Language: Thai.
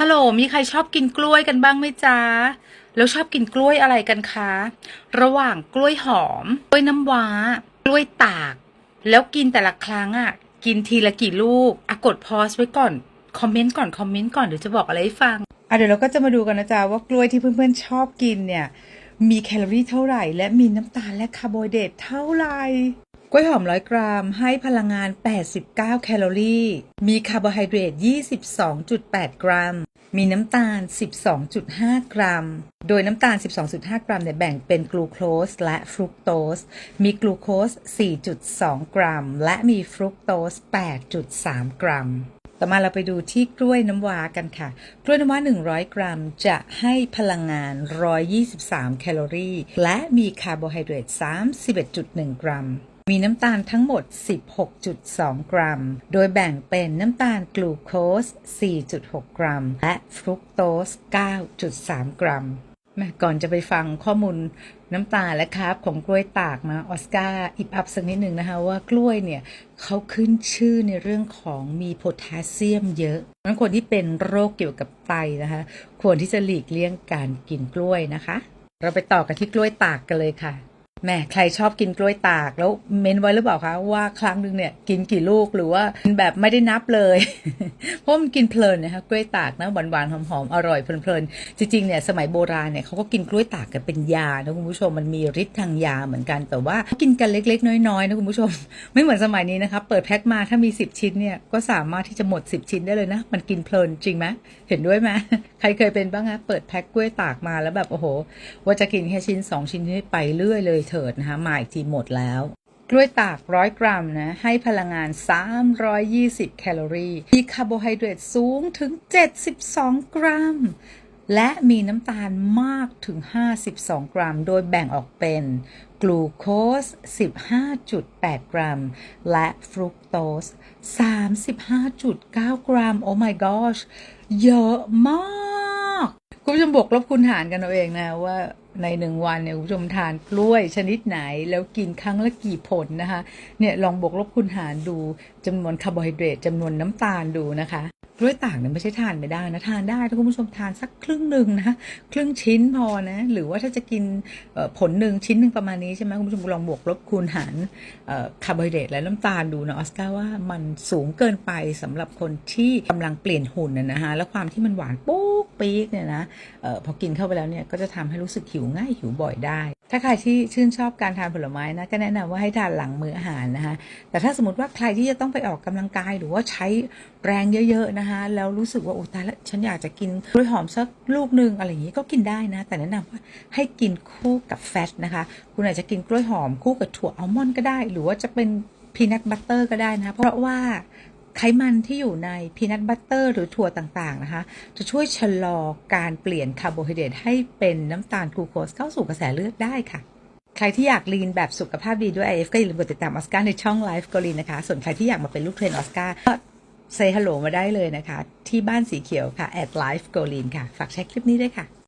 ฮัลโหล มีใครชอบกินกล้วยกันบ้างไหมจ๊ะ แล้วชอบกินกล้วยอะไรกันคะ ระหว่างกล้วยหอม กล้วยน้ำว้า กล้วยตาก แล้วกินแต่ละครั้งอะ กินทีละกี่ลูกอะกดพอสไว้ก่อน คอมเมนต์ก่อน คอมเมนต์ก่อน เดี๋ยวจะบอกอะไรให้ฟัง อะเดี๋ยวเราก็จะมาดูกันนะจ๊ะว่ากล้วยที่เพื่อนๆชอบกินเนี่ย มีแคลอรี่เท่าไหร่ และมีน้ำตาลและคาร์โบไฮเดรตเท่าไหร่กล้วยหอม100กรัมให้พลังงาน 89 แคลอรี่ มีคาร์โบไฮเดรต 22.8 กรัม มีน้ำตาล 12.5 กรัม โดยน้ำตาล 12.5 กรัมเนี่ยแบ่งเป็นกลูโคสและฟรุกโตส มีกลูโคส 4.2 กรัม และมีฟรุกโตส 8.3 กรัม ต่อมาเราไปดูที่กล้วยน้ำว้ากันค่ะ กล้วยน้ำว้า 100 กรัมจะให้พลังงาน 123 แคลอรี่ และมีคาร์โบไฮเดรต 31.1 กรัม มีน้ำตาลทั้งหมด 16.2 กรัม โดยแบ่งเป็นน้ำตาลกลูโคส 4.6 กรัม และฟรุกโตส 9.3 กรัมแม่ก่อนจะไปฟังข้อมูลน้ำตาลและคาร์บของกล้วยตากนะออสการ์อิบอัพสักนิดหนึ่งนะคะว่ากล้วยเนี่ยเขาขึ้นชื่อในเรื่องของมีโพแทสเซียมเยอะงั้นคนที่เป็นโรคเกี่ยวกับไตนะคะ ควรที่จะหลีกเลี่ยงการกินกล้วยนะคะ เราไปต่อกันที่กล้วยตากกันเลยค่ะ แหม่ใครชอบกินกล้วยตากแล้วเม้นไว้หรือเปล่าคะว่าครั้งหนึ่งเนี่ยกินกี่ลูกหรือว่ากินแบบไม่ได้นับเลย เพราะมันกินเพลินนะคะกล้วยตากนะหวานๆหอมๆอร่อยเพลินๆจริงๆเนี่ยสมัยโบราณเนี่ยเขาก็กินกล้วยตากกันเป็นยานะคุณผู้ชมมันมีฤทธิ์ทางยาเหมือนกันแต่ว่ากินกันเล็กๆ น้อยๆนะคุณผู้ชม ไม่เหมือนสมัยนี้นะคะเปิดแพ็คมาถ้ามี 10 ชิ้นเนี่ยก็สามารถที่จะหมด 10 ชิ้นได้เลยนะมันกินเพลินจริงไหมเห็นด้วยไหมใครเคยเป็นบ้างคะเปิดแพ็คกล้วยตากมาแล้วแบบโอ้โห ว่าจะกินแค่ชิ้น 2 ชิ้นนี้ไปเรื่อยเลยเถิดนะคะมาอีกทีหมดแล้วกล้วยตากร้อยกรัมนะให้พลังงาน 320 แคลอรี่ มีคาร์โบไฮเดรตสูงถึง 72 กรัม และมีน้ำตาลมากถึง 52 กรัม โดยแบ่งออกเป็นกลูโคส 15.8 กรัม และฟรุกโตส 35.9 กรัม โอ้ my gosh เยอะมาก คุณผู้ชมบวกลบคูณหารกันเอาเองนะว่าในหนึ่งวันเนี่ยคุณผู้ชมทานกล้วยชนิดไหน แล้วกินครั้งละกี่ผลนะคะเนี่ยลองบวกลบคูณหารดูจำนวนคาร์โบไฮเดรตจำนวนน้ำตาลดูนะคะ กล้วยตากเนี่ยไม่ใช่ทานไม่ได้นะทานได้ถ้าคุณผู้ชมทานสักครึ่งหนึ่งนะครึ่งชิ้นพอนะหรือว่าถ้าจะกินผลหนึ่งชิ้นหนึ่งประมาณนี้ใช่ไหมคุณผู้ชมลองบวกลบคูณหารคาร์โบไฮเดรตและน้ำตาลดูนะออสการ์ว่ามันสูงเกินไปสำหรับคนที่กำลังเปลี่ยนหุ่นนะนะแล้วความที่มันหวานปุ๊กปี๊กเนี่ยนะออพอกินเข้าไปแล้วเนี่ยก็จะทำให้รู้สึกหิวง่ายหิวบ่อยได้ ถ้าใครที่ชื่นชอบการทานผลไม้นะก็แนะนำว่าให้ทานหลังมื้ออาหารนะคะแต่ถ้าสมมติว่าใครที่จะต้องไปออกกำลังกายหรือว่าใช้แรงเยอะๆนะคะแล้วรู้สึกว่าโอ้ตายแล้วฉันอยากจะกินกล้วยหอมสักลูกหนึ่งอะไรอย่างนี้ก็กินได้นะ แต่แนะนำว่าให้กินคู่กับแฟตนะคะ คุณอาจจะกินกล้วยหอมคู่กับถั่วอัลมอนด์ก็ได้ หรือว่าจะเป็นพีนัทบัตเตอร์ก็ได้นะะเพราะว่า ไขมันที่อยู่ในพีนัทบัตเตอร์หรือถั่วต่างๆนะคะ จะช่วยชะลอการเปลี่ยนคาร์โบไฮเดรตให้เป็นน้ำตาลกลูโคสเข้าสู่กระแสเลือดได้ค่ะ ใครที่อยากลีนแบบสุขภาพดีด้วย IF ก็อย่าลืมกดติดตามออสการ์ในช่อง Life กลีนนะคะ ส่วนใครที่อยากมาเป็นลูกเทรนออสการ์ก็เซฮัลโหลมาได้เลยนะคะ ที่บ้านสีเขียวค่ะ at life กลีนค่ะ ฝากใช้คลิปนี้ด้วยค่ะ